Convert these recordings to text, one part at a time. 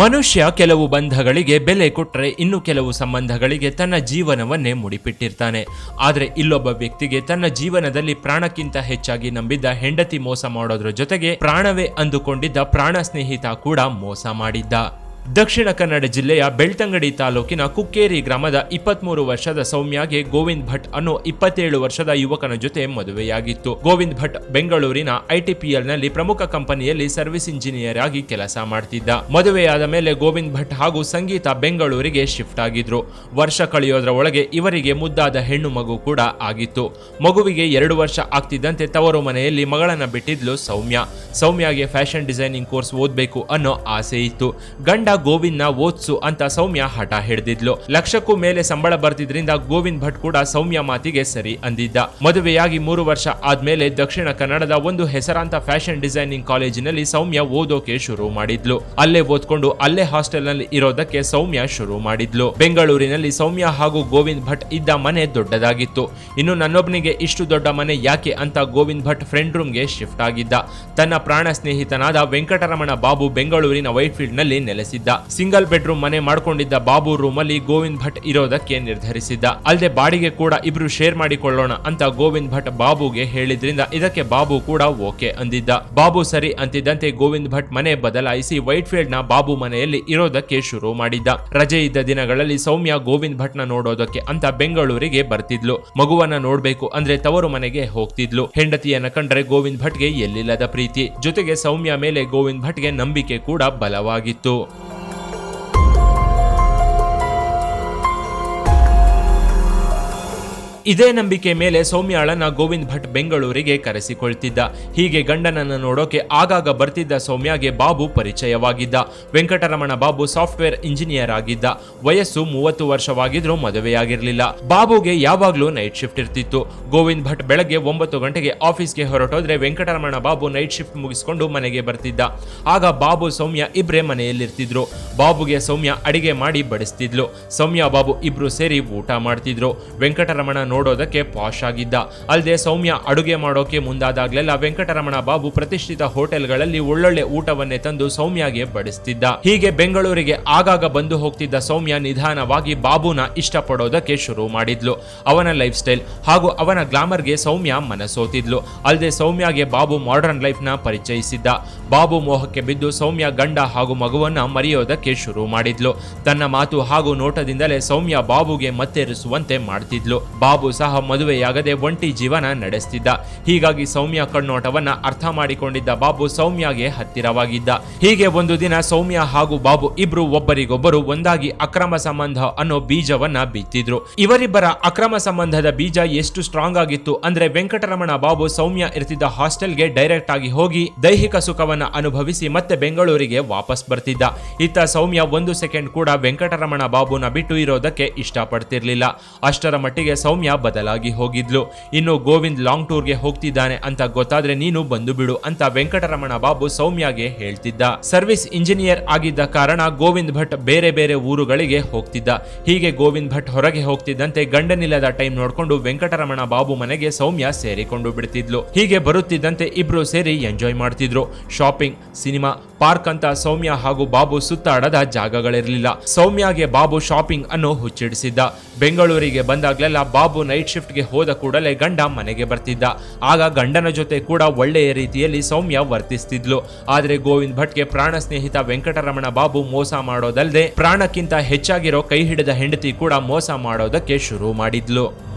ಮನುಷ್ಯ ಕೆಲವು ಬಂಧಗಳಿಗೆ ಬೆಲೆ ಕೊಟ್ಟರೆ ಇನ್ನು ಕೆಲವು ಸಂಬಂಧಗಳಿಗೆ ತನ್ನ ಜೀವನವನ್ನೇ ಮುಡಿಪಿಟ್ಟಿರ್ತಾನೆ. ಆದರೆ ಇಲ್ಲೊಬ್ಬ ವ್ಯಕ್ತಿಗೆ ತನ್ನ ಜೀವನದಲ್ಲಿ ಪ್ರಾಣಕ್ಕಿಂತ ಹೆಚ್ಚಾಗಿ ನಂಬಿದ್ದ ಹೆಂಡತಿ ಮೋಸ ಮಾಡೋದ್ರ ಜೊತೆಗೆ ಪ್ರಾಣವೇ ಅಂದುಕೊಂಡಿದ್ದ ಪ್ರಾಣ ಸ್ನೇಹಿತ ಕೂಡ ಮೋಸ ಮಾಡಿದ್ದ. ದಕ್ಷಿಣ ಕನ್ನಡ ಜಿಲ್ಲೆಯ ಬೆಳ್ತಂಗಡಿ ತಾಲೂಕಿನ ಕುಕ್ಕೇರಿ ಗ್ರಾಮದ ಇಪ್ಪತ್ಮೂರು ವರ್ಷದ ಸೌಮ್ಯಗೆ ಗೋವಿಂದ್ ಭಟ್ ಅನ್ನೋ ಇಪ್ಪತ್ತೇಳು ವರ್ಷದ ಯುವಕನ ಜೊತೆ ಮದುವೆಯಾಗಿತ್ತು. ಗೋವಿಂದ್ ಭಟ್ ಬೆಂಗಳೂರಿನ ಐಟಿಪಿಎಲ್ನಲ್ಲಿ ಪ್ರಮುಖ ಕಂಪನಿಯಲ್ಲಿ ಸರ್ವಿಸ್ ಇಂಜಿನಿಯರ್ ಆಗಿ ಕೆಲಸ ಮಾಡ್ತಿದ್ದ. ಮದುವೆಯಾದ ಮೇಲೆ ಗೋವಿಂದ್ ಭಟ್ ಹಾಗೂ ಸಂಗೀತ ಬೆಂಗಳೂರಿಗೆ ಶಿಫ್ಟ್ ಆಗಿದ್ರು. ವರ್ಷ ಕಳೆಯೋದ್ರ ಒಳಗೆ ಇವರಿಗೆ ಮುದ್ದಾದ ಹೆಣ್ಣು ಮಗು ಕೂಡ ಆಗಿತ್ತು. ಮಗುವಿಗೆ ಎರಡು ವರ್ಷ ಆಗ್ತಿದ್ದಂತೆ ತವರು ಮನೆಯಲ್ಲಿ ಮಗಳನ್ನ ಬಿಟ್ಟಿದ್ಲು ಸೌಮ್ಯ. ಸೌಮ್ಯಗೆ ಫ್ಯಾಷನ್ ಡಿಸೈನಿಂಗ್ ಕೋರ್ಸ್ ಓದಬೇಕು ಅನ್ನೋ ಆಸೆ ಇತ್ತು. ಗಂಡ ಗೋವಿಂದ್ನ ಓದ್ಸು ಅಂತ ಸೌಮ್ಯ ಹಠ ಹಿಡಿದಿದ್ಲು ಲಕ್ಷಕ್ಕೂ ಮೇಲೆ ಸಂಬಳ ಬರ್ತಿದ್ರಿಂದ ಗೋವಿಂದ್ ಭಟ್ ಕೂಡ ಸೌಮ್ಯ ಮಾತಿಗೆ ಸರಿ ಅಂದಿದ್ದ. ಮದುವೆಯಾಗಿ ಮೂರು ವರ್ಷ ಆದ್ಮೇಲೆ ದಕ್ಷಿಣ ಕನ್ನಡದ ಒಂದು ಹೆಸರಾಂತ ಫ್ಯಾಷನ್ ಡಿಸೈನಿಂಗ್ ಕಾಲೇಜಿನಲ್ಲಿ ಸೌಮ್ಯ ಓದೋಕೆ ಶುರು ಮಾಡಿದ್ಲು. ಅಲ್ಲೇ ಓದ್ಕೊಂಡು ಅಲ್ಲೇ ಹಾಸ್ಟೆಲ್ನಲ್ಲಿ ಇರೋದಕ್ಕೆ ಸೌಮ್ಯ ಶುರು ಮಾಡಿದ್ಲು. ಬೆಂಗಳೂರಿನಲ್ಲಿ ಸೌಮ್ಯ ಹಾಗೂ ಗೋವಿಂದ್ ಭಟ್ ಇದ್ದ ಮನೆ ದೊಡ್ಡದಾಗಿತ್ತು. ಇನ್ನು ನನ್ನೊಬ್ಬನಿಗೆ ಇಷ್ಟು ದೊಡ್ಡ ಮನೆ ಯಾಕೆ ಅಂತ ಗೋವಿಂದ್ ಭಟ್ ಫ್ರೆಂಡ್ ರೂಮ್ಗೆ ಶಿಫ್ಟ್ ಆಗಿದ್ದ. ತನ್ನ ಪ್ರಾಣ ಸ್ನೇಹಿತನಾದ ವೆಂಕಟರಮಣ ಬಾಬು ಬೆಂಗಳೂರಿನ ವೈಟ್ಫೀಲ್ಡ್ನಲ್ಲಿ ನೆಲೆಸಿದ್ದ. ಸಿಂಗಲ್ ಬೆಡ್ರೂಮ್ ಮನೆ ಮಾಡ್ಕೊಂಡಿದ್ದ ಬಾಬು ರೂಮಲ್ಲಿ ಗೋವಿಂದ್ ಭಟ್ ಇರೋದಕ್ಕೆ ನಿರ್ಧರಿಸಿದ್ದ. ಅಲ್ಲದೆ ಬಾಡಿಗೆ ಕೂಡ ಇಬ್ರು ಶೇರ್ ಮಾಡಿಕೊಳ್ಳೋಣ ಅಂತ ಗೋವಿಂದ್ ಭಟ್ ಬಾಬುಗೆ ಹೇಳಿದ್ರಿಂದ ಇದಕ್ಕೆ ಬಾಬು ಕೂಡ ಓಕೆ ಅಂದಿದ್ದ. ಬಾಬು ಸರಿ ಅಂತಿದ್ದಂತೆ ಗೋವಿಂದ್ ಭಟ್ ಮನೆ ಬದಲಾಯಿಸಿ ವೈಟ್ ಫೀಲ್ಡ್ನ ಬಾಬು ಮನೆಯಲ್ಲಿ ಇರೋದಕ್ಕೆ ಶುರು ಮಾಡಿದ್ದ. ರಜೆ ಇದ್ದ ದಿನಗಳಲ್ಲಿ ಸೌಮ್ಯ ಗೋವಿಂದ್ ಭಟ್ನ ನೋಡೋದಕ್ಕೆ ಅಂತ ಬೆಂಗಳೂರಿಗೆ ಬರ್ತಿದ್ಲು. ಮಗುವನ್ನ ನೋಡ್ಬೇಕು ಅಂದ್ರೆ ತವರು ಮನೆಗೆ ಹೋಗ್ತಿದ್ಲು. ಹೆಂಡತಿಯನ್ನ ಕಂಡ್ರೆ ಗೋವಿಂದ್ ಭಟ್ಗೆ ಎಲ್ಲಿಲ್ಲದ ಪ್ರೀತಿ. ಜೊತೆಗೆ ಸೌಮ್ಯ ಮೇಲೆ ಗೋವಿಂದ್ ಭಟ್ಗೆ ನಂಬಿಕೆ ಕೂಡ ಬಲವಾಗಿತ್ತು. ಇದೇ ನಂಬಿಕೆ ಮೇಲೆ ಸೌಮ್ಯಾಳನ್ನ ಗೋವಿಂದ್ ಭಟ್ ಬೆಂಗಳೂರಿಗೆ ಕರೆಸಿಕೊಳ್ತಿದ್ದ. ಹೀಗೆ ಗಂಡನನ್ನು ನೋಡೋಕೆ ಆಗಾಗ ಬರ್ತಿದ್ದ ಸೌಮ್ಯಗೆ ಬಾಬು ಪರಿಚಯವಾಗಿದ್ದ. ವೆಂಕಟರಮಣ ಬಾಬು ಸಾಫ್ಟ್ವೇರ್ ಇಂಜಿನಿಯರ್ ಆಗಿದ್ದ. ವಯಸ್ಸು ಮೂವತ್ತು ವರ್ಷವಾಗಿದ್ರೂ ಮದುವೆಯಾಗಿರಲಿಲ್ಲ. ಬಾಬುಗೆ ಯಾವಾಗ್ಲೂ ನೈಟ್ ಶಿಫ್ಟ್ ಇರ್ತಿತ್ತು. ಗೋವಿಂದ್ ಭಟ್ ಬೆಳಗ್ಗೆ ಒಂಬತ್ತು ಗಂಟೆಗೆ ಆಫೀಸ್ಗೆ ಹೊರಟೋದ್ರೆ ವೆಂಕಟರಮಣ ಬಾಬು ನೈಟ್ ಶಿಫ್ಟ್ ಮುಗಿಸ್ಕೊಂಡು ಮನೆಗೆ ಬರ್ತಿದ್ದ. ಆಗ ಬಾಬು ಸೌಮ್ಯ ಇಬ್ರೇ ಮನೆಯಲ್ಲಿರ್ತಿದ್ರು. ಬಾಬುಗೆ ಸೌಮ್ಯ ಅಡಿಗೆ ಮಾಡಿ ಬಡಿಸ್ತಿದ್ಲು. ಸೌಮ್ಯ ಬಾಬು ಇಬ್ರು ಸೇರಿ ಊಟ ಮಾಡ್ತಿದ್ರು. ವೆಂಕಟರಮಣ ನೋಡೋದಕ್ಕೆ ಪಾಶ್ ಆಗಿದ್ದ. ಅಲ್ಲದೆ ಸೌಮ್ಯ ಅಡುಗೆ ಮಾಡೋಕೆ ಮುಂದಾದಾಗ್ಲೆಲ್ಲ ವೆಂಕಟರಮಣ ಬಾಬು ಪ್ರತಿಷ್ಠಿತ ಹೋಟೆಲ್ಗಳಲ್ಲಿ ಒಳ್ಳೊಳ್ಳೆ ಊಟವನ್ನೇ ತಂದು ಸೌಮ್ಯಗೆ ಬಡಿಸ್ತಿದ್ದ. ಹೀಗೆ ಬೆಂಗಳೂರಿಗೆ ಆಗಾಗ ಬಂದು ಹೋಗ್ತಿದ್ದ ಸೌಮ್ಯ ನಿಧಾನವಾಗಿ ಬಾಬುನ ಇಷ್ಟಪಡೋದಕ್ಕೆ ಶುರು ಮಾಡಿದ್ಲು. ಅವನ ಲೈಫ್ ಸ್ಟೈಲ್ ಹಾಗೂ ಅವನ ಗ್ಲಾಮರ್ಗೆ ಸೌಮ್ಯ ಮನಸೋತಿದ್ಲು. ಅಲ್ಲದೆ ಸೌಮ್ಯಗೆ ಬಾಬು ಮಾಡರ್ನ್ ಲೈಫ್ನ ಪರಿಚಯಿಸಿದ್ದ. ಬಾಬು ಮೋಹಕ್ಕೆ ಬಿದ್ದು ಸೌಮ್ಯ ಗಂಡ ಹಾಗೂ ಮಗುವನ್ನ ಮರೆಯೋದಕ್ಕೆ ಶುರು ಮಾಡಿದ್ಲು. ತನ್ನ ಮಾತು ಹಾಗೂ ನೋಟದಿಂದಲೇ ಸೌಮ್ಯ ಬಾಬುಗೆ ಮತ್ತೆರಿಸುವಂತೆ ಮಾಡ್ತಿದ್ಲು. ಬಾಬು ಸಹ ಮದುವೆಯಾಗದೆ ಒಂಟಿ ಜೀವನ ನಡೆಸ್ತಿದ್ದ. ಹೀಗಾಗಿ ಸೌಮ್ಯ ಕಣ್ಣೋಟವನ್ನ ಅರ್ಥ ಮಾಡಿಕೊಂಡಿದ್ದ ಬಾಬು ಸೌಮ್ಯಗೆ ಹತ್ತಿರವಾಗಿದ್ದ. ಹೀಗೆ ಒಂದು ದಿನ ಸೌಮ್ಯ ಹಾಗೂ ಬಾಬು ಇಬ್ರು ಒಬ್ಬರಿಗೊಬ್ಬರು ಒಂದಾಗಿ ಅಕ್ರಮ ಸಂಬಂಧ ಅನ್ನೋ ಬೀಜವನ್ನ ಬಿತ್ತಿದ್ರು. ಇವರಿಬ್ಬರ ಅಕ್ರಮ ಸಂಬಂಧದ ಬೀಜ ಎಷ್ಟು ಸ್ಟ್ರಾಂಗ್ ಆಗಿತ್ತು ಅಂದ್ರೆ ವೆಂಕಟರಮಣ ಬಾಬು ಸೌಮ್ಯ ಇರ್ತಿದ್ದ ಹಾಸ್ಟೆಲ್ಗೆ ಡೈರೆಕ್ಟ್ ಆಗಿ ಹೋಗಿ ದೈಹಿಕ ಸುಖವನ್ನ ಅನುಭವಿಸಿ ಮತ್ತೆ ಬೆಂಗಳೂರಿಗೆ ವಾಪಸ್ ಬರ್ತಿದ್ದ. ಇತ್ತ ಸೌಮ್ಯ ಒಂದು ಸೆಕೆಂಡ್ ಕೂಡ ವೆಂಕಟರಮಣ ಬಾಬುನ ಬಿಟ್ಟು ಇರೋದಕ್ಕೆ ಇಷ್ಟಪಡ್ತಿರ್ಲಿಲ್ಲ. ಅಷ್ಟರ ಮಟ್ಟಿಗೆ ಸೌಮ್ಯ ಬದಲಾಗಿ ಹೋಗಿದ್ಲು. ಇನ್ನು ಗೋವಿಂದ್ ಲಾಂಗ್ ಟೂರ್ಗೆ ಹೋಗ್ತಿದ್ದಾನೆ ಅಂತ ಗೊತ್ತಾದ್ರೆ ನೀನು ಬಂದು ಬಿಡು ಅಂತ ವೆಂಕಟರಮಣ ಬಾಬು ಸೌಮ್ಯಗೆ ಹೇಳ್ತಿದ್ದ. ಸರ್ವಿಸ್ ಇಂಜಿನಿಯರ್ ಆಗಿದ್ದ ಕಾರಣ ಗೋವಿಂದ್ ಭಟ್ ಬೇರೆ ಬೇರೆ ಊರುಗಳಿಗೆ ಹೋಗ್ತಿದ್ದ. ಹೀಗೆ ಗೋವಿಂದ್ ಭಟ್ ಹೊರಗೆ ಹೋಗ್ತಿದ್ದಂತೆ ಗಂಡನಿಲ್ಲದ ಟೈಮ್ ನೋಡ್ಕೊಂಡು ವೆಂಕಟರಮಣ ಬಾಬು ಮನೆಗೆ ಸೌಮ್ಯ ಸೇರಿಕೊಂಡು ಬಿಡ್ತಿದ್ಲು. ಹೀಗೆ ಬರುತ್ತಿದ್ದಂತೆ ಇಬ್ರು ಸೇರಿ ಎಂಜಾಯ್ ಮಾಡ್ತಿದ್ರು. ಶಾಪಿಂಗ್, ಸಿನಿಮಾ, ಪಾರ್ಕ್ ಅಂತ ಸೌಮ್ಯ ಹಾಗೂ ಬಾಬು ಸುತ್ತಾಡದ ಜಾಗಗಳಿರಲಿಲ್ಲ. ಸೌಮ್ಯಗೆ ಬಾಬು ಶಾಪಿಂಗ್ ಅನ್ನು ಹುಚ್ಚಿಡಿಸಿದ್ದ. ಬೆಂಗಳೂರಿಗೆ ಬಂದಾಗ್ಲೆಲ್ಲ ಬಾಬು ನೈಟ್ ಶಿಫ್ಟ್ಗೆ ಹೋದ ಕೂಡಲೇ ಗಂಡ ಮನೆಗೆ ಬರ್ತಿದ್ದ. ಆಗ ಗಂಡನ ಜೊತೆ ಕೂಡ ಒಳ್ಳೆಯ ರೀತಿಯಲ್ಲಿ ಸೌಮ್ಯ ವರ್ತಿಸ್ತಿದ್ಲು. ಆದ್ರೆ ಗೋವಿಂದ್ ಭಟ್ಗೆ ಪ್ರಾಣ ಸ್ನೇಹಿತ ವೆಂಕಟರಮಣ ಬಾಬು ಮೋಸ ಮಾಡೋದಲ್ಲದೆ ಪ್ರಾಣಕ್ಕಿಂತ ಹೆಚ್ಚಾಗಿರೋ ಕೈ ಹಿಡಿದ ಹೆಂಡತಿ ಕೂಡ ಮೋಸ ಮಾಡೋದಕ್ಕೆ ಶುರು ಮಾಡಿದ್ಲು.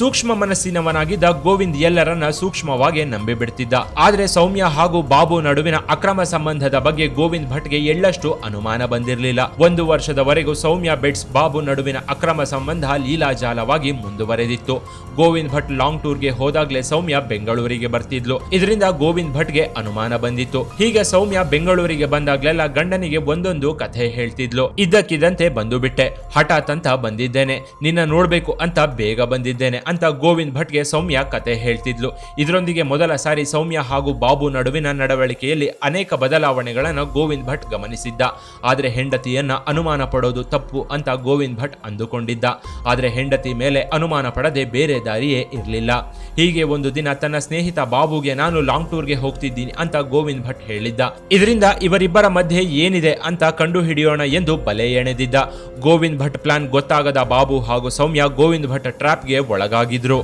ಸೂಕ್ಷ್ಮ ಮನಸ್ಸಿನವನಾಗಿದ್ದ ಗೋವಿಂದ್ ಎಲ್ಲರನ್ನ ಸೂಕ್ಷ್ಮವಾಗಿ ನಂಬಿಬಿಡ್ತಿದ್ದ. ಆದ್ರೆ ಸೌಮ್ಯ ಹಾಗೂ ಬಾಬು ನಡುವಿನ ಅಕ್ರಮ ಸಂಬಂಧದ ಬಗ್ಗೆ ಗೋವಿಂದ್ ಭಟ್ಗೆ ಎಳ್ಳಷ್ಟು ಅನುಮಾನ ಬಂದಿರಲಿಲ್ಲ. ಒಂದು ವರ್ಷದವರೆಗೂ ಸೌಮ್ಯ ಬೆಟ್ಸ್ ಬಾಬು ನಡುವಿನ ಅಕ್ರಮ ಸಂಬಂಧ ಲೀಲಾಜಾಲವಾಗಿ ಮುಂದುವರೆದಿತ್ತು. ಗೋವಿಂದ್ ಭಟ್ ಲಾಂಗ್ ಟೂರ್ಗೆ ಹೋದಾಗ್ಲೇ ಸೌಮ್ಯ ಬೆಂಗಳೂರಿಗೆ ಬರ್ತಿದ್ಲು. ಇದರಿಂದ ಗೋವಿಂದ್ ಭಟ್ಗೆ ಅನುಮಾನ ಬಂದಿತ್ತು. ಹೀಗೆ ಸೌಮ್ಯ ಬೆಂಗಳೂರಿಗೆ ಬಂದಾಗ್ಲೆಲ್ಲ ಗಂಡನಿಗೆ ಒಂದೊಂದು ಕಥೆ ಹೇಳ್ತಿದ್ಲು. ಇದ್ದಕ್ಕಿದ್ದಂತೆ ಬಂದು ಬಿಟ್ಟೆ ಹಠಾತ್ ಅಂತ ಬಂದಿದ್ದೇನೆ. ನಿನ್ನ ನೋಡ್ಬೇಕು ಅಂತ ಬೇಗ ಬಂದಿದ್ದೇನೆ. ಅಂತ ಗೋವಿಂದ್ ಭಟ್ಗೆ ಸೌಮ್ಯ ಕತೆ ಹೇಳ್ತಿದ್ಲು. ಇದರೊಂದಿಗೆ ಮೊದಲ ಸಾರಿ ಸೌಮ್ಯ ಹಾಗೂ ಬಾಬು ನಡುವಿನ ನಡವಳಿಕೆಯಲ್ಲಿ ಅನೇಕ ಬದಲಾವಣೆಗಳನ್ನು ಗೋವಿಂದ್ ಭಟ್ ಗಮನಿಸಿದ್ದ. ಆದರೆ ಹೆಂಡತಿಯನ್ನ ಅನುಮಾನ ಪಡೋದು ತಪ್ಪು ಅಂತ ಗೋವಿಂದ್ ಭಟ್ ಅಂದುಕೊಂಡಿದ್ದ. ಆದರೆ ಹೆಂಡತಿ ಮೇಲೆ ಅನುಮಾನ ಪಡದೆ ಬೇರೆ ದಾರಿಯೇ ಇರಲಿಲ್ಲ. ಹೀಗೆ ಒಂದು ದಿನ ತನ್ನ ಸ್ನೇಹಿತ ಬಾಬುಗೆ, ನಾನು ಲಾಂಗ್ ಟೂರ್ಗೆ ಹೋಗ್ತಿದ್ದೀನಿ ಅಂತ ಗೋವಿಂದ್ ಭಟ್ ಹೇಳಿದ್ದ. ಇದರಿಂದ ಇವರಿಬ್ಬರ ಮಧ್ಯೆ ಏನಿದೆ ಅಂತ ಕಂಡು ಹಿಡಿಯೋಣ ಎಂದು ಬಲೆ ಎಣೆದಿದ್ದ. ಗೋವಿಂದ್ ಭಟ್ ಪ್ಲಾನ್ ಗೊತ್ತಾಗದ ಬಾಬು ಹಾಗೂ ಸೌಮ್ಯ ಗೋವಿಂದ್ ಭಟ್ ಟ್ರ್ಯಾಪ್ಗೆ ಒಳಗಾಗಿದ್ರು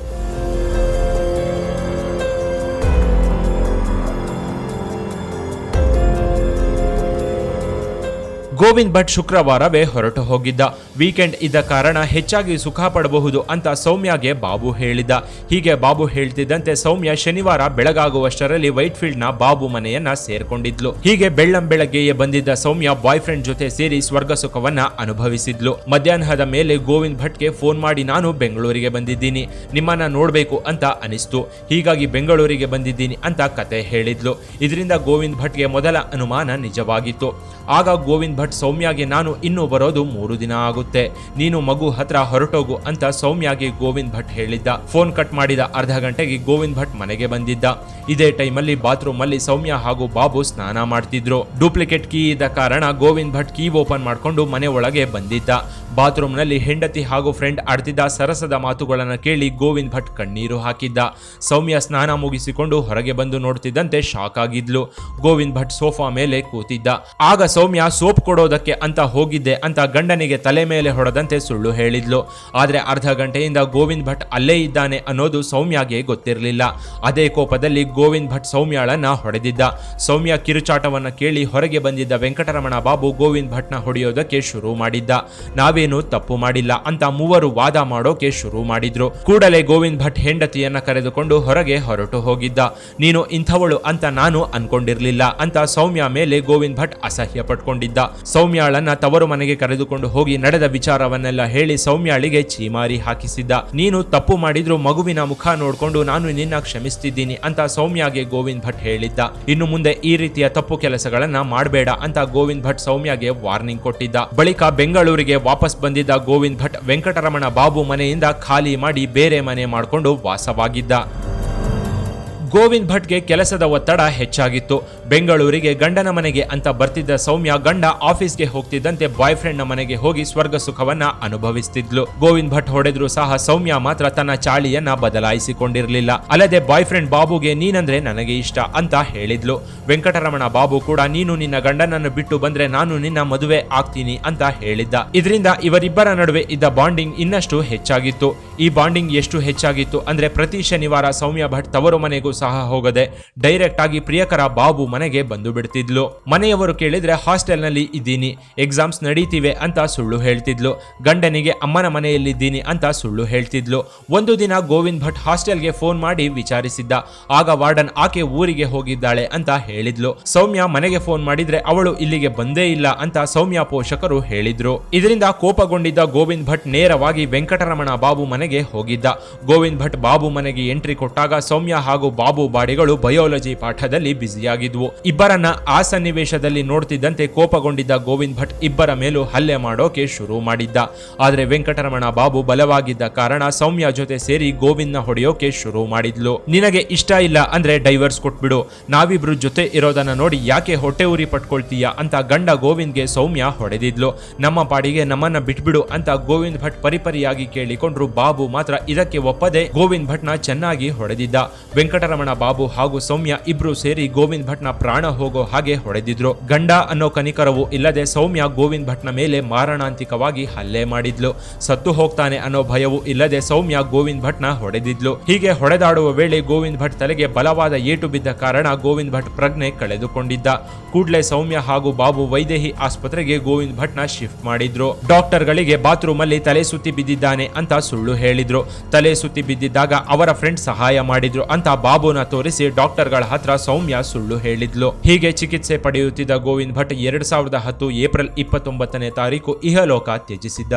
ಗೋವಿಂದ್ ಭಟ್ ಶುಕ್ರವಾರವೇ ಹೊರಟು ಹೋಗಿದ್ದ. ವೀಕೆಂಡ್ ಇದ್ದ ಕಾರಣ ಹೆಚ್ಚಾಗಿ ಸುಖ ಪಡಬಹುದು ಅಂತ ಸೌಮ್ಯಗೆ ಬಾಬು ಹೇಳಿದ್ದ ಹೀಗೆ ಬಾಬು ಹೇಳ್ತಿದ್ದಂತೆ ಸೌಮ್ಯ ಶನಿವಾರ ಬೆಳಗಾಗುವಷ್ಟರಲ್ಲಿ ವೈಟ್ ಫೀಲ್ಡ್ ಬಾಬು ಮನೆಯನ್ನ ಸೇರ್ಕೊಂಡಿದ್ಲು. ಹೀಗೆ ಬೆಳ್ಳಂ ಬೆಳಗ್ಗೆಯೇ ಬಂದಿದ್ದ ಸೌಮ್ಯ ಬಾಯ್ ಫ್ರೆಂಡ್ ಜೊತೆ ಸೇರಿ ಸ್ವರ್ಗ ಸುಖವನ್ನ ಅನುಭವಿಸಿದ್ಲು. ಮಧ್ಯಾಹ್ನದ ಮೇಲೆ ಗೋವಿಂದ್ ಭಟ್ಗೆ ಫೋನ್ ಮಾಡಿ ನಾನು ಬೆಂಗಳೂರಿಗೆ ಬಂದಿದ್ದೀನಿ. ನಿಮ್ಮನ್ನ ನೋಡಬೇಕು ಅಂತ ಅನಿಸ್ತು. ಹೀಗಾಗಿ ಬೆಂಗಳೂರಿಗೆ ಬಂದಿದ್ದೀನಿ ಅಂತ ಕತೆ ಹೇಳಿದ್ಲು. ಇದರಿಂದ ಗೋವಿಂದ್ ಭಟ್ಗೆ ಮೊದಲ ಅನುಮಾನ ನಿಜವಾಗಿತ್ತು. ಆಗ ಗೋವಿಂದ್ ಭಟ್ ಸೌಮ್ಯಗೆ ನಾನು ಇನ್ನೂ ಬರೋದು ಮೂರು ದಿನ ಆಗುತ್ತೆ. ನೀನು ಮಗು ಹತ್ರ ಹೊರಟೋಗು ಅಂತ ಸೌಮ್ಯಗೆ ಗೋವಿಂದ್ ಭಟ್ ಹೇಳಿದ್ದ. ಫೋನ್ ಕಟ್ ಮಾಡಿದ ಅರ್ಧ ಗಂಟೆಗೆ ಗೋವಿಂದ್ ಭಟ್ ಮನೆಗೆ ಬಂದಿದ್ದ. ಇದೇ ಟೈಮಲ್ಲಿ ಬಾತ್ರೂಮ್ ಅಲ್ಲಿ ಸೌಮ್ಯ ಹಾಗೂ ಬಾಬು ಸ್ನಾನ ಮಾಡ್ತಿದ್ರು. ಡೂಪ್ಲಿಕೇಟ್ ಕೀ ಇದ್ದ ಕಾರಣ ಗೋವಿಂದ್ ಭಟ್ ಕೀ ಓಪನ್ ಮಾಡ್ಕೊಂಡು ಮನೆ ಒಳಗೆ ಬಂದಿದ್ದ. ಬಾತ್ರೂಮ್ನಲ್ಲಿ ಹೆಂಡತಿ ಹಾಗೂ ಫ್ರೆಂಡ್ ಆಡ್ತಿದ್ದ ಸರಸದ ಮಾತುಗಳನ್ನು ಕೇಳಿ ಗೋವಿಂದ್ ಭಟ್ ಕಣ್ಣೀರು ಹಾಕಿದ್ದ. ಸೌಮ್ಯ ಸ್ನಾನ ಮುಗಿಸಿಕೊಂಡು ಹೊರಗೆ ಬಂದು ನೋಡ್ತಿದ್ದಂತೆ ಶಾಕ್ ಆಗಿದ್ಲು. ಗೋವಿಂದ್ ಭಟ್ ಸೋಫಾ ಮೇಲೆ ಕೂತಿದ್ದ. ಆಗ ಸೌಮ್ಯ ಸೋಪ್ ಕೊಡೋದಕ್ಕೆ ಅಂತ ಹೋಗಿದ್ದೆ ಅಂತ ಗಂಡನಿಗೆ ತಲೆ ಮೇಲೆ ಹೊಡೆದಂತೆ ಸುಳ್ಳು ಹೇಳಿದ್ಲು. ಆದರೆ ಅರ್ಧ ಗಂಟೆಯಿಂದ ಗೋವಿಂದ್ ಭಟ್ ಅಲ್ಲೇ ಇದ್ದಾನೆ ಅನ್ನೋದು ಸೌಮ್ಯಗೆ ಗೊತ್ತಿರಲಿಲ್ಲ. ಅದೇ ಕೋಪದಲ್ಲಿ ಗೋವಿಂದ್ ಭಟ್ ಸೌಮ್ಯಾಳನ್ನ ಹೊಡೆದಿದ್ದ. ಸೌಮ್ಯ ಕಿರುಚಾಟವನ್ನು ಕೇಳಿ ಹೊರಗೆ ಬಂದಿದ್ದ ವೆಂಕಟರಮಣ ಬಾಬು ಗೋವಿಂದ್ ಭಟ್ನ ಹೊಡೆಯೋದಕ್ಕೆ ಶುರು ಮಾಡಿದ್ದ. ನಾವೇನು ತಪ್ಪು ಮಾಡಿಲ್ಲ ಅಂತ ಮೂವರು ವಾದ ಮಾಡೋಕೆ ಶುರು ಮಾಡಿದ್ರು. ಕೂಡಲೇ ಗೋವಿಂದ್ ಭಟ್ ಹೆಂಡತಿಯನ್ನ ಕರೆದುಕೊಂಡು ಹೊರಗೆ ಹೊರಟು ಹೋಗಿದ್ದ. ನೀನು ಇಂಥವಳು ಅಂತ ನಾನು ಅನ್ಕೊಂಡಿರ್ಲಿಲ್ಲ ಅಂತ ಸೌಮ್ಯ ಮೇಲೆ ಗೋವಿಂದ್ ಭಟ್ ಅಸಹ್ಯ ಪಟ್ಕೊಂಡಿದ್ದ ಸೌಮ್ಯಾಳನ್ನ ತವರು ಮನೆಗೆ ಕರೆದುಕೊಂಡು ಹೋಗಿ ನಡೆದ ವಿಚಾರವನ್ನೆಲ್ಲ ಹೇಳಿ ಸೌಮ್ಯಾಳಿಗೆ ಚೀಮಾರಿ ಹಾಕಿಸಿದ್ದ. ನೀನು ತಪ್ಪು ಮಾಡಿದ್ರು ಮಗುವಿನ ಮುಖ ನೋಡ್ಕೊಂಡು ನಾನು ನಿನ್ನ ಕ್ಷಮಿಸ್ತಿದ್ದೀನಿ ಅಂತ ಸೌಮ್ಯಾಗೆ ಗೋವಿಂದ್ ಭಟ್ ಹೇಳಿದ್ದ. ಇನ್ನು ಮುಂದೆ ಈ ರೀತಿಯ ತಪ್ಪು ಕೆಲಸಗಳನ್ನ ಮಾಡಬೇಡ ಅಂತ ಗೋವಿಂದ್ ಭಟ್ ಸೌಮ್ಯಾಗೆ ವಾರ್ನಿಂಗ್ ಕೊಟ್ಟಿದ್ದ. ಬಳಿಕ ಬೆಂಗಳೂರಿಗೆ ವಾಪಸ್ ಬಂದಿದ್ದ ಗೋವಿಂದ್ ಭಟ್ ವೆಂಕಟರಮಣ ಬಾಬು ಮನೆಯಿಂದ ಖಾಲಿ ಮಾಡಿ ಬೇರೆ ಮನೆ ಮಾಡಿಕೊಂಡು ವಾಸವಾಗಿದ್ದ. ಗೋವಿಂದ್ ಭಟ್ಗೆ ಕೆಲಸದ ಒತ್ತಡ ಹೆಚ್ಚಾಗಿತ್ತು. ಬೆಂಗಳೂರಿಗೆ ಗಂಡನ ಮನೆಗೆ ಅಂತ ಬರ್ತಿದ್ದ ಸೌಮ್ಯ ಗಂಡ ಆಫೀಸ್ಗೆ ಹೋಗ್ತಿದ್ದಂತೆ ಬಾಯ್ ಫ್ರೆಂಡ್ನ ಮನೆಗೆ ಹೋಗಿ ಸ್ವರ್ಗ ಸುಖವನ್ನ ಅನುಭವಿಸ್ತಿದ್ಲು. ಗೋವಿಂದ್ ಭಟ್ ಹೊಡೆದ್ರು ಸಹ ಸೌಮ್ಯ ಮಾತ್ರ ತನ್ನ ಚಾಳಿಯನ್ನ ಬದಲಾಯಿಸಿಕೊಂಡಿರಲಿಲ್ಲ. ಅಲ್ಲದೆ ಬಾಯ್ ಫ್ರೆಂಡ್ ಬಾಬುಗೆ ನೀನಂದ್ರೆ ನನಗೆ ಇಷ್ಟ ಅಂತ ಹೇಳಿದ್ಲು. ವೆಂಕಟರಮಣ ಬಾಬು ಕೂಡ, ನೀನು ನಿನ್ನ ಗಂಡನನ್ನು ಬಿಟ್ಟು ಬಂದ್ರೆ ನಾನು ನಿನ್ನ ಮದುವೆ ಆಗ್ತೀನಿ ಅಂತ ಹೇಳಿದ್ದ. ಇದರಿಂದ ಇವರಿಬ್ಬರ ನಡುವೆ ಇದ್ದ ಬಾಂಡಿಂಗ್ ಇನ್ನಷ್ಟು ಹೆಚ್ಚಾಗಿತ್ತು. ಈ ಬಾಂಡಿಂಗ್ ಎಷ್ಟು ಹೆಚ್ಚಾಗಿತ್ತು ಅಂದ್ರೆ ಪ್ರತಿ ಶನಿವಾರ ಸೌಮ್ಯ ಭಟ್ ತವರು ಮನೆಗೂ ಸಹ ಹೋಗದೆ ಡೈರೆಕ್ಟ್ ಆಗಿ ಪ್ರಿಯಕರ ಬಾಬು ಮನೆಗೆ ಬಂದು ಬಿಡ್ತಿದ್ಲು. ಮನೆಯವರು ಕೇಳಿದ್ರೆ ಹಾಸ್ಟೆಲ್ನಲ್ಲಿ ಇದ್ದೀನಿ ಎಕ್ಸಾಮ್ಸ್ ನಡೀತಿವೆ ಅಂತ ಸುಳ್ಳು ಹೇಳ್ತಿದ್ಲು. ಗಂಡನಿಗೆ ಅಮ್ಮನ ಮನೆಯಲ್ಲಿದ್ದೀನಿ ಅಂತ ಸುಳ್ಳು ಹೇಳ್ತಿದ್ಲು. ಒಂದು ದಿನ ಗೋವಿಂದ್ ಭಟ್ ಹಾಸ್ಟೆಲ್ಗೆ ಫೋನ್ ಮಾಡಿ ವಿಚಾರಿಸಿದ್ದ. ಆಗ ವಾರ್ಡನ್ ಆಕೆ ಊರಿಗೆ ಹೋಗಿದ್ದಾಳೆ ಅಂತ ಹೇಳಿದ್ಲು. ಸೌಮ್ಯ ಮನೆಗೆ ಫೋನ್ ಮಾಡಿದ್ರೆ ಅವಳು ಇಲ್ಲಿಗೆ ಬಂದೇ ಇಲ್ಲ ಅಂತ ಸೌಮ್ಯ ಪೋಷಕರು ಹೇಳಿದ್ರು. ಇದರಿಂದ ಕೋಪಗೊಂಡಿದ್ದ ಗೋವಿಂದ್ ಭಟ್ ನೇರವಾಗಿ ವೆಂಕಟರಮಣ ಬಾಬು ಮನೆಗೆ ಹೋಗಿದ್ದ. ಗೋವಿಂದ್ ಭಟ್ ಬಾಬು ಮನೆಗೆ ಎಂಟ್ರಿ ಕೊಟ್ಟಾಗ ಸೌಮ್ಯ ಹಾಗೂ ಬಾಬು ಬಾಡಿಗಳು ಬಯೋಲಜಿ ಪಾಠದಲ್ಲಿ ಬ್ಯುಸಿಯಾಗಿದ್ವು. ಇಬ್ಬರನ್ನ ಆ ಸನ್ನಿವೇಶದಲ್ಲಿ ನೋಡ್ತಿದ್ದಂತೆ ಕೋಪಗೊಂಡಿದ್ದ ಗೋವಿಂದ್ ಭಟ್ ಇಬ್ಬರ ಮೇಲೂ ಹಲ್ಲೆ ಮಾಡೋಕೆ ಶುರು ಮಾಡಿದ್ದ. ಆದ್ರೆ ವೆಂಕಟರಮಣ ಬಾಬು ಬಲವಾಗಿದ್ದ ಕಾರಣ ಸೌಮ್ಯ ಜೊತೆ ಸೇರಿ ಗೋವಿಂದ್ನ ಹೊಡೆಯೋಕೆ ಶುರು ಮಾಡಿದ್ಲು. ನಿನಗೆ ಇಷ್ಟ ಇಲ್ಲ ಅಂದ್ರೆ ಡೈವರ್ಸ್ ಕೊಟ್ಬಿಡು. ನಾವಿಬ್ರು ಜೊತೆ ಇರೋದನ್ನ ನೋಡಿ ಯಾಕೆ ಹೊಟ್ಟೆ ಉರಿ ಪಟ್ಕೊಳ್ತೀಯ ಅಂತ ಗಂಡ ಗೋವಿಂದ್ಗೆ ಸೌಮ್ಯ ಹೊಡೆದಿದ್ಲು. ನಮ್ಮ ಪಾಡಿಗೆ ನಮ್ಮನ್ನ ಬಿಟ್ಬಿಡು ಅಂತ ಗೋವಿಂದ್ ಭಟ್ ಪರಿಪರಿಯಾಗಿ ಕೇಳಿಕೊಂಡ್ರು ಬಾಬು ಮಾತ್ರ ಇದಕ್ಕೆ ಒಪ್ಪದೆ ಗೋವಿಂದ್ ಭಟ್ನ ಚೆನ್ನಾಗಿ ಹೊಡೆದಿದ್ದ. ವೆಂಕಟರಮಣ ಬಾಬು ಹಾಗೂ ಸೌಮ್ಯ ಇಬ್ರು ಸೇರಿ ಗೋವಿಂದ್ ಭಟ್ನ ಪ್ರಾಣ ಹೋಗೋ ಹಾಗೆ ಹೊಡೆದಿದ್ರು. ಗಂಡ ಅನ್ನೋ ಕನಿಕರವು ಇಲ್ಲದೆ ಸೌಮ್ಯ ಗೋವಿಂದ್ ಭಟ್ನ ಮೇಲೆ ಮಾರಣಾಂತಿಕವಾಗಿ ಹಲ್ಲೆ ಮಾಡಿದ್ಲು. ಸತ್ತು ಹೋಗ್ತಾನೆ ಅನ್ನೋ ಭಯವೂ ಇಲ್ಲದೆ ಸೌಮ್ಯ ಗೋವಿಂದ್ ಭಟ್ನ ಹೊಡೆದಿದ್ಲು. ಹೀಗೆ ಹೊಡೆದಾಡುವ ವೇಳೆ ಗೋವಿಂದ್ ಭಟ್ ತಲೆಗೆ ಬಲವಾದ ಏಟು ಬಿದ್ದ ಕಾರಣ ಗೋವಿಂದ್ ಭಟ್ ಪ್ರಜ್ಞೆ ಕಳೆದುಕೊಂಡಿದ್ದ. ಕೂಡ್ಲೆ ಸೌಮ್ಯ ಹಾಗೂ ಬಾಬು ವೈದೇಹಿ ಆಸ್ಪತ್ರೆಗೆ ಗೋವಿಂದ್ ಭಟ್ನ ಶಿಫ್ಟ್ ಮಾಡಿದ್ರು. ಡಾಕ್ಟರ್ಗಳಿಗೆ ಬಾತ್ರೂಮ್ ಅಲ್ಲಿ ತಲೆ ಸುತ್ತಿ ಬಿದ್ದಿದ್ದಾನೆ ಅಂತ ಸುಳ್ಳು ಹೇಳಿದ್ರು. ತಲೆ ಸುತ್ತಿ ಬಿದ್ದಿದ್ದಾಗ ಅವರ ಫ್ರೆಂಡ್ ಸಹಾಯ ಮಾಡಿದ್ರು ಅಂತ ಬಾಬು ಬಾಬುನ ತೋರಿಸಿ ಡಾಕ್ಟರ್ಗಳ ಹತ್ರ ಸೌಮ್ಯ ಸುಳ್ಳು ಹೇಳಿದ್ಲು. ಹೀಗೆ ಚಿಕಿತ್ಸೆ ಪಡೆಯುತ್ತಿದ್ದ ಗೋವಿಂದ್ ಭಟ್ ಎರಡ್ ಸಾವಿರದ ಹತ್ತು ಏಪ್ರಿಲ್ ಇಪ್ಪತ್ತೊಂಬತ್ತನೇ ತಾರೀಕು ಇಹಲೋಕ ತ್ಯಜಿಸಿದ್ದ.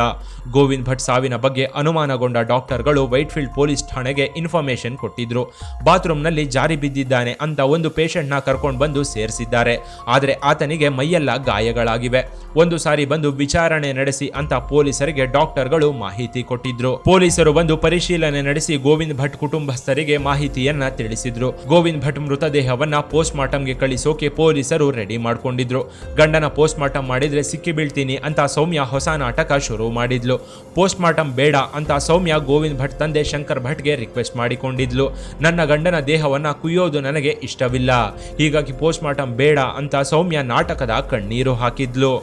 ಗೋವಿಂದ್ ಭಟ್ ಸಾವಿನ ಬಗ್ಗೆ ಅನುಮಾನಗೊಂಡ ಡಾಕ್ಟರ್ಗಳು ವೈಟ್ಫೀಲ್ಡ್ ಪೊಲೀಸ್ ಠಾಣೆಗೆ ಇನ್ಫಾರ್ಮೇಶನ್ ಕೊಟ್ಟಿದ್ರು. ಬಾತ್ರೂಮ್ನಲ್ಲಿ ಜಾರಿ ಬಿದ್ದಿದ್ದಾನೆ ಅಂತ ಒಂದು ಪೇಷಂಟ್ನ ಕರ್ಕೊಂಡು ಬಂದು ಸೇರಿಸಿದ್ದಾರೆ. ಆದರೆ ಆತನಿಗೆ ಮೈಯೆಲ್ಲ ಗಾಯಗಳಾಗಿವೆ. ಒಂದು ಸಾರಿ ಬಂದು ವಿಚಾರಣೆ ನಡೆಸಿ ಅಂತ ಪೊಲೀಸರಿಗೆ ಡಾಕ್ಟರ್ಗಳು ಮಾಹಿತಿ ಕೊಟ್ಟಿದ್ರು. ಪೊಲೀಸರು ಬಂದು ಪರಿಶೀಲನೆ ನಡೆಸಿ ಗೋವಿಂದ್ ಭಟ್ ಕುಟುಂಬಸ್ಥರಿಗೆ ಮಾಹಿತಿಯನ್ನ ತಿಳಿಸಿದ್ರು. ಗೋವಿಂದ್ ಭಟ್ ಮೃತದೇಹವನ್ನ ಪೋಸ್ಟ್ ಮಾರ್ಟಂಗೆ ಕಳಿಸೋಕೆ ಪೊಲೀಸರು ರೆಡಿ ಮಾಡ್ಕೊಂಡಿದ್ರು. ಗಂಡನ ಪೋಸ್ಟ್ ಮಾರ್ಟಮ್ ಮಾಡಿದ್ರೆ ಸಿಕ್ಕಿ ಬೀಳ್ತೀನಿ ಅಂತ ಸೌಮ್ಯ ಹೊಸ ನಾಟಕ ಶುರು ಮಾಡಿದ್ಲು. ಪೋಸ್ಟ್ ಮಾರ್ಟಮ್ ಬೇಡ ಅಂತ ಸೌಮ್ಯ ಗೋವಿಂದ್ ಭಟ್ ತಂದೆ ಶಂಕರ್ ಭಟ್ಗೆ ರಿಕ್ವೆಸ್ಟ್ ಮಾಡಿಕೊಂಡಿದ್ಲು. ನನ್ನ ಗಂಡನ ದೇಹವನ್ನ ಕುಯ್ಯೋದು ನನಗೆ ಇಷ್ಟವಿಲ್ಲ. ಹೀಗಾಗಿ ಪೋಸ್ಟ್ ಮಾರ್ಟಮ್ ಬೇಡ ಅಂತ ಸೌಮ್ಯ ನಾಟಕದ ಕಣ್ಣೀರು ಹಾಕಿದ್ಲು.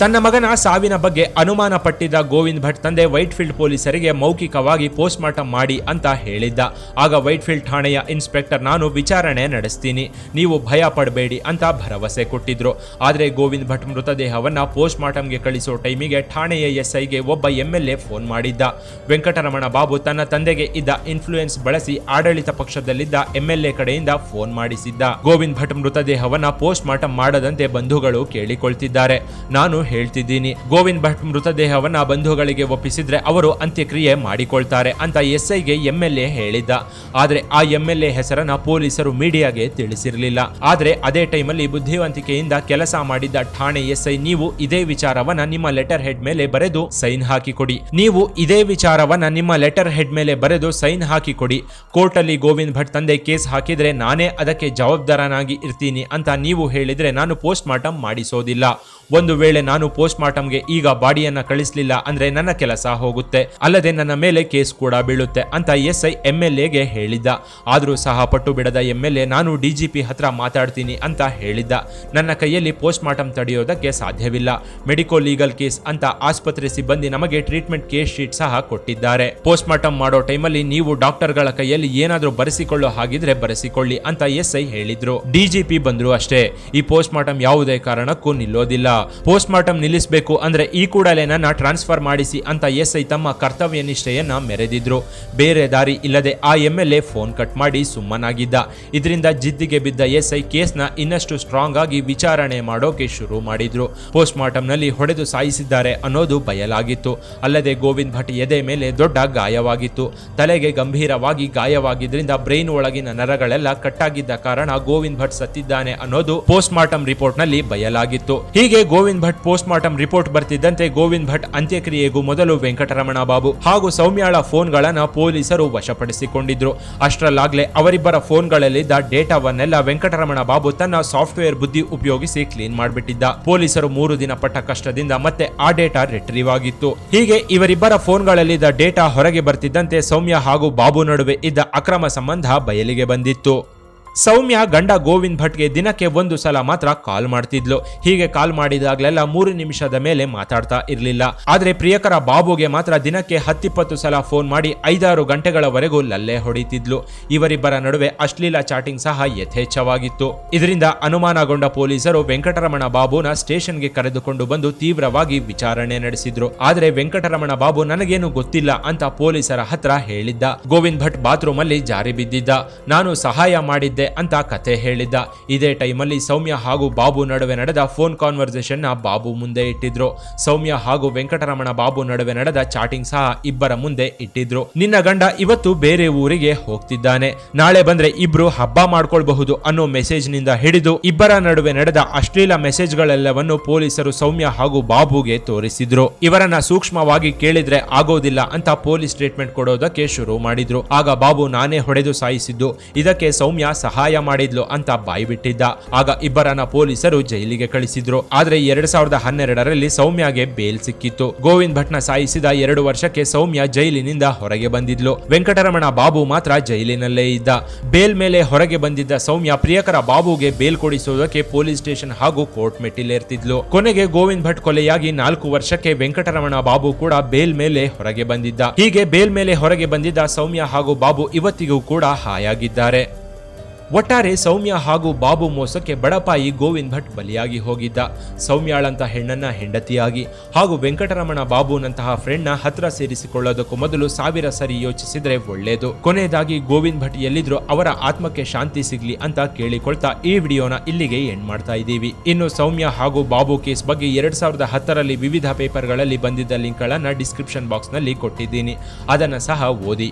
ತನ್ನ ಮಗನ ಸಾವಿನ ಬಗ್ಗೆ ಅನುಮಾನ ಪಟ್ಟಿದ್ದ ಗೋವಿಂದ್ ಭಟ್ ತಂದೆ ವೈಟ್ಫೀಲ್ಡ್ ಪೊಲೀಸರಿಗೆ ಮೌಖಿಕವಾಗಿ ಪೋಸ್ಟ್ ಮಾಡಿ ಅಂತ ಹೇಳಿದ್ದ. ಆಗ ವೈಟ್ಫೀಲ್ಡ್ ಠಾಣೆಯ ಇನ್ಸ್ಪೆಕ್ಟರ್ ನಾನು ವಿಚಾರಣೆ ನಡೆಸ್ತೀನಿ. ನೀವು ಭಯ ಪಡಬೇಡಿ ಅಂತ ಭರವಸೆ ಕೊಟ್ಟಿದ್ರು. ಆದರೆ ಗೋವಿಂದ್ ಭಟ್ ಮೃತದೇಹವನ್ನ ಪೋಸ್ಟ್ ಮಾರ್ಟಮ್ಗೆ ಕಳಿಸೋ ಟೈಮಿಗೆ ಠಾಣೆಯ ಎಸ್ಐಗೆ ಒಬ್ಬ ಎಂಎಲ್ಎ ಫೋನ್ ಮಾಡಿದ್ದ. ವೆಂಕಟರಮಣ ಬಾಬು ತನ್ನ ತಂದೆಗೆ ಇದ್ದ ಇನ್ಫ್ಲೂಯೆನ್ಸ್ ಬಳಸಿ ಆಡಳಿತ ಪಕ್ಷದಲ್ಲಿದ್ದ ಎಂಎಲ್ಎ ಕಡೆಯಿಂದ ಫೋನ್ ಮಾಡಿಸಿದ್ದ. ಗೋವಿಂದ್ ಭಟ್ ಮೃತದೇಹವನ್ನ ಪೋಸ್ಟ್ ಮಾಡದಂತೆ ಬಂಧುಗಳು ಕೇಳಿಕೊಳ್ತಿದ್ದಾರೆ. ನಾನು ಹೇಳ್ತಿದ್ದೀನಿ. ಗೋವಿಂದ್ ಭಟ್ ಮೃತದೇಹವನ್ನ ಬಂಧುಗಳಿಗೆ ಒಪ್ಪಿಸಿದ್ರೆ ಅವರು ಅಂತ್ಯಕ್ರಿಯೆ ಮಾಡಿಕೊಳ್ತಾರೆ ಅಂತ ಎಸ್ಐಗೆ ಐಗೆ ಎಂಎಲ್ಎ ಹೇಳಿದ್ದ. ಆದ್ರೆ ಆ ಎಂಎಲ್ಎ ಹೆಸರನ್ನ ಪೊಲೀಸರು ಮೀಡಿಯಾಗೆ ತಿಳಿಸಿರಲಿಲ್ಲ. ಆದ್ರೆ ಅದೇ ಟೈಮಲ್ಲಿ ಬುದ್ಧಿವಂತಿಕೆಯಿಂದ ಕೆಲಸ ಮಾಡಿದ್ದ ಠಾಣೆ ಎಸ್ಐ ನೀವು ಇದೇ ವಿಚಾರವನ್ನ ನಿಮ್ಮ ಲೆಟರ್ ಹೆಡ್ ಮೇಲೆ ಬರೆದು ಸೈನ್ ಹಾಕಿ ಕೊಡಿ ನೀವು ಇದೇ ವಿಚಾರವನ್ನ ನಿಮ್ಮ ಲೆಟರ್ ಹೆಡ್ ಮೇಲೆ ಬರೆದು ಸೈನ್ ಹಾಕಿ ಕೊಡಿ ಕೋರ್ಟಲ್ಲಿ ಗೋವಿಂದ್ ಭಟ್ ತಂದೆ ಕೇಸ್ ಹಾಕಿದ್ರೆ ನಾನೇ ಅದಕ್ಕೆ ಜವಾಬ್ದಾರನಾಗಿ ಇರ್ತೀನಿ ಅಂತ ನೀವು ಹೇಳಿದ್ರೆ ನಾನು ಪೋಸ್ಟ್ ಮಾರ್ಟಮ್ ಮಾಡಿಸೋದಿಲ್ಲ. ಒಂದು ವೇಳೆ ನಾನು ಪೋಸ್ಟ್ ಮಾರ್ಟಮ್ಗೆ ಈಗ ಬಾಡಿಯನ್ನ ಕಳಿಸ್ಲಿಲ್ಲ ಅಂದ್ರೆ ನನ್ನ ಕೆಲಸ ಹೋಗುತ್ತೆ. ಅಲ್ಲದೆ ನನ್ನ ಮೇಲೆ ಕೇಸ್ ಕೂಡ ಬೀಳುತ್ತೆ ಅಂತ ಎಸ್ ಐ ಎಂ ಎಗೆ ಹೇಳಿದ್ದ. ಆದರೂ ಸಹ ಪಟ್ಟು ಬಿಡದ ಎಂ ಎಲ್ ಎ ನಾನು ಡಿಜಿಪಿ ಹತ್ರ ಮಾತಾಡ್ತೀನಿ ಅಂತ ಹೇಳಿದ್ದ. ನನ್ನ ಕೈಯಲ್ಲಿ ಪೋಸ್ಟ್ ಮಾರ್ಟಮ್ ತಡೆಯೋದಕ್ಕೆ ಸಾಧ್ಯವಿಲ್ಲ. ಮೆಡಿಕೋ ಲೀಗಲ್ ಕೇಸ್ ಅಂತ ಆಸ್ಪತ್ರೆ ಸಿಬ್ಬಂದಿ ನಮಗೆ ಟ್ರೀಟ್ಮೆಂಟ್ ಕೇಸ್ ಶೀಟ್ ಸಹ ಕೊಟ್ಟಿದ್ದಾರೆ. ಪೋಸ್ಟ್ ಮಾರ್ಟಮ್ ಮಾಡೋ ಟೈಮಲ್ಲಿ ನೀವು ಡಾಕ್ಟರ್ಗಳ ಕೈಯಲ್ಲಿ ಏನಾದರೂ ಬರೆಸಿಕೊಳ್ಳೋ ಹಾಗಿದ್ರೆ ಬರೆಸಿಕೊಳ್ಳಿ ಅಂತ ಎಸ್ ಐ ಹೇಳಿದ್ರು. ಡಿಜಿಪಿ ಬಂದ್ರು ಅಷ್ಟೇ. ಈ ಪೋಸ್ಟ್ ಮಾರ್ಟಮ್ ಯಾವುದೇ ಕಾರಣಕ್ಕೂ ನಿಲ್ಲೋದಿಲ್ಲ. ಪೋಸ್ಟ್ ನಿಲ್ಲಿಸಬೇಕು ಅಂದ್ರೆ ಈ ಕೂಡಲೇ ನನ್ನ ಟ್ರಾನ್ಸ್ಫರ್ ಮಾಡಿಸಿ ಅಂತ ಎಸ್ ಐ ತಮ್ಮ ಕರ್ತವ್ಯ ನಿಷ್ಠೆಯನ್ನ ಮೆರೆದಿದ್ರು. ಬೇರೆ ದಾರಿ ಇಲ್ಲದೆ ಆ M L A phone cut ಮಾಡಿ ಸುಮ್ಮನಾಗಿದ್ದ. ಇದರಿಂದ ಜಿದ್ದಿಗೆ ಬಿದ್ದ ಎಸ್ ಐ ಕೇಸ್ನ ಇನ್ನಷ್ಟು ಸ್ಟ್ರಾಂಗ್ ಆಗಿ ವಿಚಾರಣೆ ಮಾಡೋಕೆ ಶುರು ಮಾಡಿದ್ರು. ಪೋಸ್ಟ್ ಮಾರ್ಟಂನಲ್ಲಿ ಹೊಡೆದು ಸಾಯಿಸಿದ್ದಾರೆ ಅನ್ನೋದು ಬಯಲಾಗಿತ್ತು. ಅಲ್ಲದೆ ಗೋವಿಂದ್ ಭಟ್ ಎದೆ ಮೇಲೆ ದೊಡ್ಡ ಗಾಯವಾಗಿತ್ತು. ತಲೆಗೆ ಗಂಭೀರವಾಗಿ ಗಾಯವಾಗಿದ್ದರಿಂದ ಬ್ರೈನ್ ಒಳಗಿನ ನರಗಳೆಲ್ಲ ಕಟ್ಟಾಗಿದ್ದ ಕಾರಣ ಗೋವಿಂದ್ ಭಟ್ ಸತ್ತಿದ್ದಾನೆ ಅನ್ನೋದು ಪೋಸ್ಟ್ ಮಾರ್ಟಂ ರಿಪೋರ್ಟ್ನಲ್ಲಿ ಬಯಲಾಗಿತ್ತು. ಹೀಗೆ Govind Bhat post mortem report ಬರ್ತಿದ್ದಂತೆ Govind Bhat ಅಂತ್ಯಕ್ರಿಯೆಗೂ ಮೊದಲು ವೆಂಕಟರಮಣ ಬಾಬು ಹಾಗೂ ಸೌಮ್ಯಾಳ ಫೋನ್ಗಳನ್ನು ಪೊಲೀಸರು ವಶಪಡಿಸಿಕೊಂಡಿದ್ರು. ಅಷ್ಟರಲ್ಲಾಗಲೇ ಅವರಿಬ್ಬರ ಫೋನ್ಗಳಲ್ಲಿದ್ದ ಡೇಟಾವನ್ನೆಲ್ಲ ವೆಂಕಟರಮಣ ಬಾಬು ತನ್ನ ಸಾಫ್ಟ್ವೇರ್ ಬುದ್ಧಿ ಉಪಯೋಗಿಸಿ ಕ್ಲೀನ್ ಮಾಡಿಬಿಟ್ಟಿದ್ದ. ಪೊಲೀಸರು ಮೂರು ದಿನ ಪಟ್ಟ ಕಷ್ಟದಿಂದ ಮತ್ತೆ ಆ ಡೇಟಾ ರಿಟ್ರೀವ್ ಆಗಿತ್ತು. ಹೀಗೆ ಇವರಿಬ್ಬರ ಫೋನ್ಗಳಲ್ಲಿದ್ದ ಡೇಟಾ ಹೊರಗೆ ಬರ್ತಿದ್ದಂತೆ ಸೌಮ್ಯ ಹಾಗೂ ಬಾಬು ನಡುವೆ ಇದ್ದ ಅಕ್ರಮ ಸಂಬಂಧ ಬಯಲಿಗೆ ಬಂದಿತ್ತು. ಸೌಮ್ಯ ಗಂಡ ಗೋವಿಂದ್ ಭಟ್ಗೆ ದಿನಕ್ಕೆ ಒಂದು ಸಲ ಮಾತ್ರ ಕಾಲ್ ಮಾಡ್ತಿದ್ಲು. ಹೀಗೆ ಕಾಲ್ ಮಾಡಿದಾಗ್ಲೆಲ್ಲ ಮೂರು ನಿಮಿಷದ ಮೇಲೆ ಮಾತಾಡ್ತಾ ಇರಲಿಲ್ಲ. ಆದ್ರೆ ಪ್ರಿಯಕರ ಬಾಬುಗೆ ಮಾತ್ರ ದಿನಕ್ಕೆ ಹತ್ತಿಪ್ಪತ್ತು ಸಲ ಫೋನ್ ಮಾಡಿ ಐದಾರು ಗಂಟೆಗಳವರೆಗೂ ಲಲ್ಲೆ ಹೊಡಿತಿದ್ಲು. ಇವರಿಬ್ಬರ ನಡುವೆ ಅಶ್ಲೀಲ ಚಾಟಿಂಗ್ ಸಹ ಯಥೇಚ್ಛವಾಗಿತ್ತು. ಇದರಿಂದ ಅನುಮಾನಗೊಂಡ ಪೊಲೀಸರು ವೆಂಕಟರಮಣ ಬಾಬುನ ಸ್ಟೇಷನ್ಗೆ ಕರೆದುಕೊಂಡು ಬಂದು ತೀವ್ರವಾಗಿ ವಿಚಾರಣೆ ನಡೆಸಿದ್ರು. ಆದ್ರೆ ವೆಂಕಟರಮಣ ಬಾಬು ನನಗೇನು ಗೊತ್ತಿಲ್ಲ ಅಂತ ಪೊಲೀಸರ ಹತ್ರ ಹೇಳಿದ್ದ. ಗೋವಿಂದ್ ಭಟ್ ಬಾತ್ರೂಮ್ ಅಲ್ಲಿ ಜಾರಿ ಬಿದ್ದಿದ್ದ. ನಾನು ಸಹಾಯ ಮಾಡಿದ್ದೆ ಅಂತ ಕತೆ ಹೇಳಿದ್ದ. ಇದೇ ಟೈಮಲ್ಲಿ ಸೌಮ್ಯ ಹಾಗೂ ಬಾಬು ನಡುವೆ ನಡೆದ ಫೋನ್ ಕಾನ್ವರ್ಸೇಷನ್ನ ಬಾಬು ಮುಂದೆ ಇಟ್ಟಿದ್ರು. ಸೌಮ್ಯ ಹಾಗೂ ವೆಂಕಟರಮಣ ಬಾಬು ನಡುವೆ ನಡೆದ ಚಾಟಿಂಗ್ ಸಹ ಇಬ್ಬರ ಮುಂದೆ ಇಟ್ಟಿದ್ರು. ನಿನ್ನ ಗಂಡ ಇವತ್ತು ಬೇರೆ ಊರಿಗೆ ಹೋಗ್ತಿದ್ದಾನೆ. ನಾಳೆ ಬಂದ್ರೆ ಇಬ್ರು ಹಬ್ಬ ಮಾಡ್ಕೊಳ್ಬಹುದು ಅನ್ನೋ ಮೆಸೇಜ್ನಿಂದ ಹಿಡಿದು ಇಬ್ಬರ ನಡುವೆ ನಡೆದ ಅಶ್ಲೀಲ ಮೆಸೇಜ್ಗಳೆಲ್ಲವನ್ನು ಪೊಲೀಸರು ಸೌಮ್ಯ ಹಾಗೂ ಬಾಬುಗೆ ತೋರಿಸಿದ್ರು. ಇವರನ್ನ ಸೂಕ್ಷ್ಮವಾಗಿ ಕೇಳಿದ್ರೆ ಆಗೋದಿಲ್ಲ ಅಂತ ಪೊಲೀಸ್ ಸ್ಟೇಟ್ಮೆಂಟ್ ಕೊಡೋದಕ್ಕೆ ಶುರು ಮಾಡಿದ್ರು. ಆಗ ಬಾಬು ನಾನೇ ಹೊಡೆದು ಸಾಯಿಸಿದ್ದು. ಇದಕ್ಕೆ ಸೌಮ್ಯ ಸಹಾಯ ಮಾಡಿದ್ಲು ಅಂತ ಬಾಯಿ ಬಿಟ್ಟಿದ್ದ ಆಗ ಇಬ್ಬರನ್ನ ಪೊಲೀಸರು ಜೈಲಿಗೆ ಕಳಿಸಿದ್ರು. ಆದ್ರೆ ಎರಡ್ ಸಾವಿರದ ಹನ್ನೆರಡರಲ್ಲಿ ಸೌಮ್ಯಗೆ ಬೇಲ್ ಸಿಕ್ಕಿತ್ತು. ಗೋವಿಂದ್ ಭಟ್ನ ಸಾಯಿಸಿದ ಎರಡು ವರ್ಷಕ್ಕೆ ಸೌಮ್ಯ ಜೈಲಿನಿಂದ ಹೊರಗೆ ಬಂದಿದ್ಲು. ವೆಂಕಟರಮಣ ಬಾಬು ಮಾತ್ರ ಜೈಲಿನಲ್ಲೇ ಇದ್ದ. ಬೇಲ್ ಮೇಲೆ ಹೊರಗೆ ಬಂದಿದ್ದ ಸೌಮ್ಯ ಪ್ರಿಯಕರ ಬಾಬುಗೆ ಬೇಲ್ ಕೊಡಿಸುವುದಕ್ಕೆ ಪೊಲೀಸ್ ಸ್ಟೇಷನ್ ಹಾಗೂ ಕೋರ್ಟ್ ಮೆಟ್ಟಿಲೇರ್ತಿದ್ಲು. ಕೊನೆಗೆ ಗೋವಿಂದ್ ಭಟ್ ಕೊಲೆಯಾಗಿ ನಾಲ್ಕು ವರ್ಷಕ್ಕೆ ವೆಂಕಟರಮಣ ಬಾಬು ಕೂಡ ಬೇಲ್ ಮೇಲೆ ಹೊರಗೆ ಬಂದಿದ್ದ. ಹೀಗೆ ಬೇಲ್ ಮೇಲೆ ಹೊರಗೆ ಬಂದಿದ್ದ ಸೌಮ್ಯ ಹಾಗೂ ಬಾಬು ಇವತ್ತಿಗೂ ಕೂಡ ಹಾಯಾಗಿದ್ದಾರೆ. ಒಟ್ಟಾರೆ ಸೌಮ್ಯ ಹಾಗೂ ಬಾಬು ಮೋಸಕ್ಕೆ ಬಡಪಾಯಿ ಗೋವಿಂದ್ ಭಟ್ ಬಲಿಯಾಗಿ ಹೋಗಿದ್ದ. ಸೌಮ್ಯಾಳಂತ ಹೆಣ್ಣನ್ನ ಹೆಂಡತಿಯಾಗಿ ಹಾಗೂ ವೆಂಕಟರಮಣ ಬಾಬುನಂತಹ ಫ್ರೆಂಡ್ನ ಹತ್ರ ಸೇರಿಸಿಕೊಳ್ಳೋದಕ್ಕೂ ಮೊದಲು ಸಾವಿರ ಸರಿ ಯೋಚಿಸಿದ್ರೆ ಒಳ್ಳೆಯದು ಕೊನೆಯದಾಗಿ ಗೋವಿಂದ್ ಭಟ್ ಎಲ್ಲಿದ್ರು ಅವರ ಆತ್ಮಕ್ಕೆ ಶಾಂತಿ ಸಿಗ್ಲಿ ಅಂತ ಕೇಳಿಕೊಳ್ತಾ ಈ ವಿಡಿಯೋನ ಇಲ್ಲಿಗೆ ಎಂಡ್ ಮಾಡ್ತಾ ಇದ್ದೀವಿ. ಇನ್ನು ಸೌಮ್ಯ ಹಾಗೂ ಬಾಬು ಕೇಸ್ ಬಗ್ಗೆ ಎರಡ್ ಸಾವಿರದ ಹತ್ತರಲ್ಲಿ ವಿವಿಧ ಪೇಪರ್ಗಳಲ್ಲಿ ಬಂದಿದ್ದ ಲಿಂಕ್ಗಳನ್ನು ಡಿಸ್ಕ್ರಿಪ್ಷನ್ ಬಾಕ್ಸ್ನಲ್ಲಿ ಕೊಟ್ಟಿದ್ದೀನಿ. ಅದನ್ನು ಸಹ ಓದಿ.